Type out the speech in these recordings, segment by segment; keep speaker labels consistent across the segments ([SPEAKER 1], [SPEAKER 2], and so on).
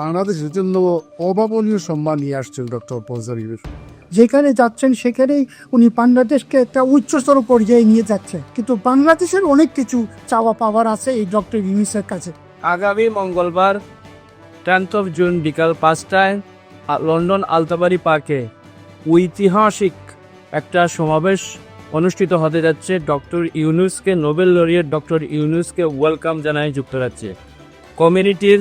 [SPEAKER 1] বাংলাদেশের জন্য অভাবনীয় সম্মান নিয়ে আসছেন ডক্টর ফজল ইউনুস
[SPEAKER 2] যেখানে যাচ্ছেন সেখানেই উনি বাংলাদেশকে একটা উচ্চস্তর পর্যায়ে নিয়ে যাচ্ছে। কিন্তু বাংলাদেশের অনেক কিছু চাওয়া পাওয়ার আছে এই ডক্টর ইউনিসের কাছে।
[SPEAKER 3] আগামী মঙ্গলবার টেন্থ অফ জুন বিকাল পাঁচটায় লন্ডন আলতাবাড়ি পার্কে ঐতিহাসিক একটা সমাবেশ অনুষ্ঠিত হতে যাচ্ছে। ডক্টর ইউনুসকে নোবেল লরিয়েট ডক্টর ইউনুসকে ওয়েলকাম জানায় যুক্তরাজ্যে। কমিউনিটির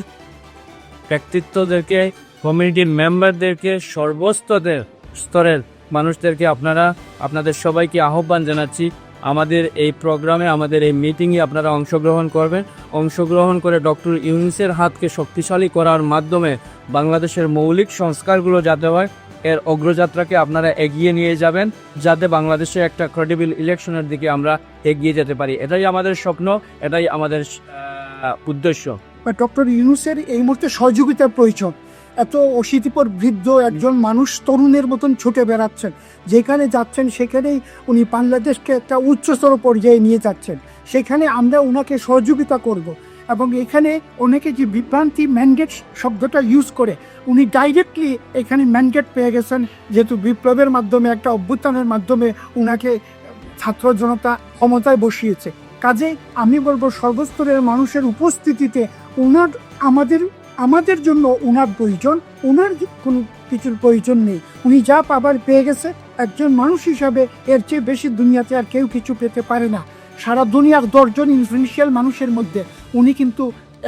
[SPEAKER 3] ব্যক্তিত্বদেরকে কমিউনিটির মেম্বারদেরকে সর্বস্তরের স্তরের মানুষদেরকে আপনারা, আপনাদের সবাইকে আহ্বান জানাচ্ছি। আমাদের এই প্রোগ্রামে, আমাদের এই মিটিংয়ে আপনারা অংশগ্রহণ করবেন। অংশগ্রহণ করে ডক্টর ইউনিসের হাতকে শক্তিশালী করার মাধ্যমে বাংলাদেশের মৌলিক সংস্কারগুলো যাতে হয়, এর অগ্রযাত্রাকে আপনারা এগিয়ে নিয়ে যাবেন, যাতে বাংলাদেশে একটা ক্রেডিবল ইলেকশনের দিকে আমরা এগিয়ে যেতে পারি। এটাই আমাদের স্বপ্ন, এটাই আমাদের উদ্দেশ্য।
[SPEAKER 2] বা ডক্টর ইউনুসের এই মুহূর্তে সহযোগিতার প্রয়োজন। এত অশীতিপর বৃদ্ধ একজন মানুষ তরুণের মতন ছুটে বেড়াচ্ছেন। যেখানে যাচ্ছেন সেখানেই উনি বাংলাদেশকে একটা উচ্চস্তর পর্যায়ে নিয়ে যাচ্ছেন। সেখানে আমরা ওনাকে সহযোগিতা করব এবং এখানে অনেকে যে বিভ্রান্তি ম্যান্ডেট শব্দটা ইউজ করে, উনি ডাইরেক্টলি এখানে ম্যান্ডেট পেয়ে গেছেন। যেহেতু বিপ্লবের মাধ্যমে, একটা অভ্যুত্থানের মাধ্যমে উনাকে ছাত্র জনতা ক্ষমতায় বসিয়েছে। কাজে আমি বলব সর্বস্তরের মানুষের উপস্থিতিতে ওনার আমাদের আমাদের জন্য ওনার প্রয়োজন, ওনার কোনো কিছুর প্রয়োজন নেই। উনি যা পাবার পেয়ে গেছে, একজন মানুষ হিসাবে এর চেয়ে বেশি দুনিয়াতে আর কেউ কিছু পেতে পারে না। সারা দুনিয়ার দশজন ইনফ্লুয়েন্সিয়াল মানুষের মধ্যে উনি কিন্তু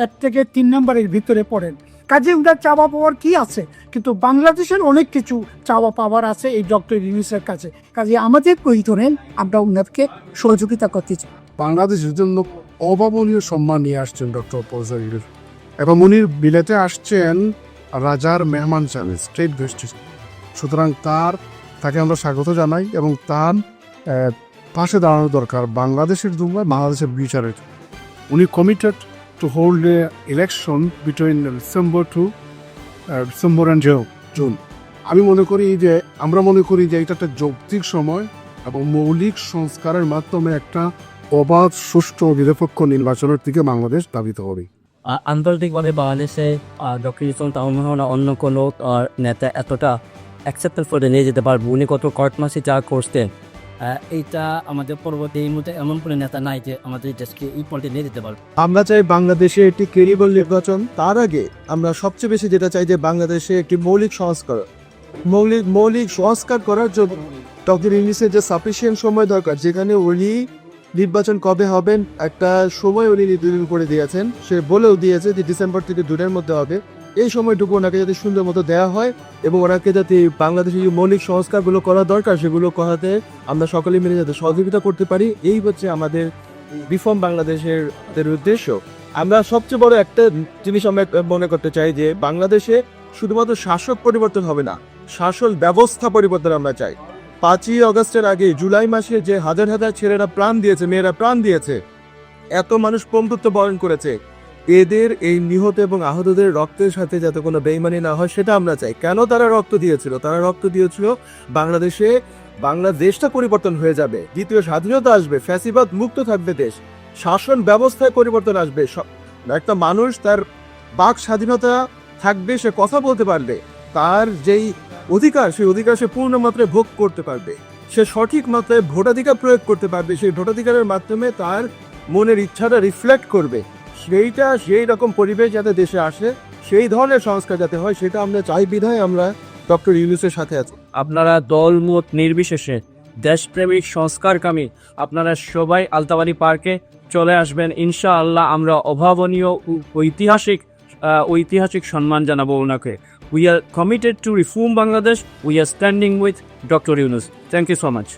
[SPEAKER 2] এক থেকে তিন নম্বরের ভিতরে পড়েন। কাজে ওনার চাওয়া পাওয়ার কি আছে? কিন্তু বাংলাদেশের অনেক কিছু চাওয়া পাওয়ার আছে এই ডক্টর ইউনিসের কাছে। কাজে আমাদের প্রয়োজনে আমরা ওনাকে সহযোগিতা করতে চাই।
[SPEAKER 1] বাংলাদেশের জন্য অভাবনীয় সম্মান নিয়ে আসছেন ডক্টর ইউনুস এবং উনি বিলেতে আসছেন রাজার মেহমান চালে স্টেট গেস্ট সুতরাং তার, তাকে আমরা স্বাগত জানাই এবং তার পাশে দাঁড়ানো দরকার বাংলাদেশের জন্য বাংলাদেশের বিচারের। উনি committed to hold a election between December to December and June আমি মনে করি যে, আমরা মনে করি যে এটা একটা যৌক্তিক সময় এবং মৌলিক সংস্কারের মাধ্যমে একটা অবাধ সুষ্ঠু ও নিরপেক্ষ নির্বাচনের দিকে বাংলাদেশ দাবিত হবে।
[SPEAKER 3] আন্তর্জাতিকভাবে বাংলাদেশে ডক্টর ইসলাম অন্য কোনো নেতা এতটা অ্যাকসেপ্টেড করে নিয়ে যেতে পারব। উনি কত কর্টমাসি যা করতেন আহ, এইটা আমাদের পরবর্তী এই মুহূর্তে এমন কোনো নেতা নাই যে আমাদের দেশকে এই পর্যায়ে নিয়ে যেতে পারবে।
[SPEAKER 4] আমরা চাই বাংলাদেশে একটি ক্রেডিবল নির্বাচন। তার আগে আমরা সবচেয়ে বেশি যেটা চাই যে বাংলাদেশে একটি মৌলিক সংস্কার মৌলিক মৌলিক সংস্কার করার জন্য ডক্টর ইংলিশের যে সাফিসিয়েন্ট সময় দরকার যেখানে উনি নির্বাচন কবে হবেন? একটা সময় উনি নির্ধারণ করে দিয়েছেন। সে বলেও দিয়েছে যে ডিসেম্বর থেকে জুনের মধ্যে হবে। এই সময়টুকু ওনাকে যাতে সুন্দর মতো দেওয়া হয় এবং ওনাকে যাতে বাংলাদেশের যে মৌলিক সংস্কারগুলো করা দরকার, সেগুলো করাতে আমরা সকলে মিলে যাতে সহযোগিতা করতে পারি, এই হচ্ছে আমাদের রিফর্ম বাংলাদেশের উদ্দেশ্য। আমরা সবচেয়ে বড় একটা জিনিস আমরা মনে করতে চাই যে, বাংলাদেশে শুধুমাত্র শাসক পরিবর্তন হবে না, শাসন ব্যবস্থা পরিবর্তন আমরা চাই। পাঁচই অগস্টের আগে জুলাই মাসে যে হাজার হাজার ছেলেরা প্রাণ দিয়েছে, মেয়েরা প্রাণ দিয়েছে, এত মানুষ বন্ধুত্ব বরণ করেছে। এদের এই নিহত এবং আহতদের রক্তের সাথে যাতে কোনো বেইমানি না হয়, সেটা আমরা চাই। কেন তারা রক্ত দিয়েছিল? তারা রক্ত দিয়েছিল, বাংলাদেশে, বাংলাদেশটা পরিবর্তন হয়ে যাবে। দ্বিতীয় স্বাধীনতা আসবে, ফ্যাসিবাদ মুক্ত থাকবে দেশ। শাসন ব্যবস্থায় পরিবর্তন আসবে। একটা মানুষ তার বাক স্বাধীনতা থাকবে, সে কথা বলতে পারবে। তার যেই অধিকার, সেই অধিকার সে পূর্ণ মাত্রায় ভোগ করতে পারবে। সে সঠিক মাত্রায় ভোটাধিকার প্রয়োগ করতে পারবে। সেই ভোটাধিকারের মাধ্যমে তার মনের ইচ্ছাটা রিফ্লেক্ট করবে। সেইটা, সেই রকম পরিবেশ যাতে দেশে আসে, সেই ধরনের সংস্কার যাতে হয়, সেটা আমরা চাই বিধায় আমরা ডক্টর ইউনুসের সাথে আছি।
[SPEAKER 3] আপনারা দলমত নির্বিশেষে দেশপ্রেমিক সংস্কারকামী, আপনারা সবাই আলতাবাড়ি পার্কে চলে আসবেন। ইনশাআল্লাহ আমরা অভাবনীয় ঐতিহাসিক ঐতিহাসিক সম্মান জানাব ওনাকে। We are committed to reform Bangladesh. We are standing with Dr. Yunus. Thank you so much.